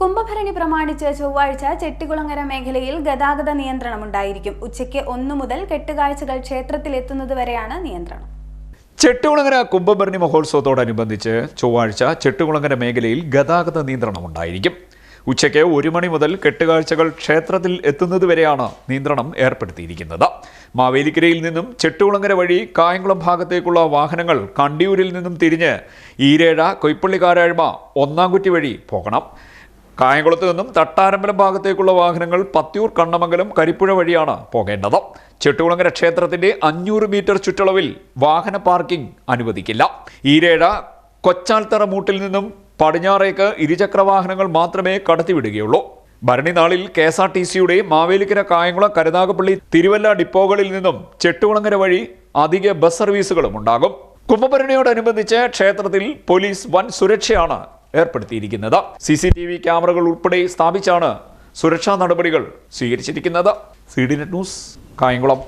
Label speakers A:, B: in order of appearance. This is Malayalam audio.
A: കുംഭഭരണി പ്രമാണിച്ച് ചൊവ്വാഴ്ച ചെട്ടികുളങ്ങര മേഖലയിൽ ഗതാഗത നിയന്ത്രണമുണ്ടായിരിക്കും ഉച്ചയ്ക്ക് ഒന്നു മുതൽ കെട്ടുകാഴ്ചകൾ ക്ഷേത്രത്തിലെത്തുന്നതുവരെയാണ് നിയന്ത്രണം.
B: ചെട്ടുകുളങ്ങര കുംഭഭരണി മഹോത്സവത്തോടനുബന്ധിച്ച് ചൊവ്വാഴ്ച ചെട്ടുകുളങ്ങര മേഖലയിൽ ഗതാഗത നിയന്ത്രണം ഉണ്ടായിരിക്കും. ഉച്ചയ്ക്ക് ഒരു മണി മുതൽ കെട്ടുകാഴ്ചകൾ ക്ഷേത്രത്തിൽ എത്തുന്നതുവരെയാണ് നിയന്ത്രണം ഏർപ്പെടുത്തിയിരിക്കുന്നത്. മാവേലിക്കരയിൽ നിന്നും ചെട്ടുകുളങ്ങര വഴി കായംകുളം ഭാഗത്തേക്കുള്ള വാഹനങ്ങൾ കണ്ടിയൂരിൽ നിന്നും തിരിഞ്ഞ് ഈരേഴ കൊയ്പ്പള്ളി കാരാഴ്മ ഒന്നാംകുറ്റി വഴി പോകണം. കായംകുളത്ത് നിന്നും തട്ടാരമ്പലം ഭാഗത്തേക്കുള്ള വാഹനങ്ങൾ പത്തിയൂർ കണ്ണമംഗലം കരിപ്പുഴ വഴിയാണ് പോകേണ്ടത്. ചെട്ടുകുളങ്ങര ക്ഷേത്രത്തിന്റെ അഞ്ഞൂറ് മീറ്റർ ചുറ്റളവിൽ വാഹന പാർക്കിംഗ് അനുവദിക്കില്ല. ഈരേഴ കൊച്ചാൽത്തറ മൂട്ടിൽ നിന്നും പടിഞ്ഞാറേക്ക് ഇരുചക്ര വാഹനങ്ങൾ മാത്രമേ കടത്തിവിടുകയുള്ളൂ. ഭരണി നാളിൽ കെ എസ് ആർ ടി സിയുടെ മാവേലിക്കര കായംകുളം കരുനാഗപ്പള്ളി തിരുവല്ല ഡിപ്പോകളിൽ നിന്നും ചെട്ടുകുളങ്ങര വഴി അധിക ബസ് സർവീസുകളും ഉണ്ടാകും. കുംഭഭരണിയോടനുബന്ധിച്ച് ക്ഷേത്രത്തിൽ പോലീസ് വൻ സുരക്ഷയാണ് ഏർപ്പെടുത്തിയിരിക്കുന്നത്. സി സി ടി വി ക്യാമറകൾ ഉൾപ്പെടെ സ്ഥാപിച്ചാണ് സുരക്ഷാ നടപടികൾ സ്വീകരിച്ചിരിക്കുന്നത്. C D net news Kayamkulam.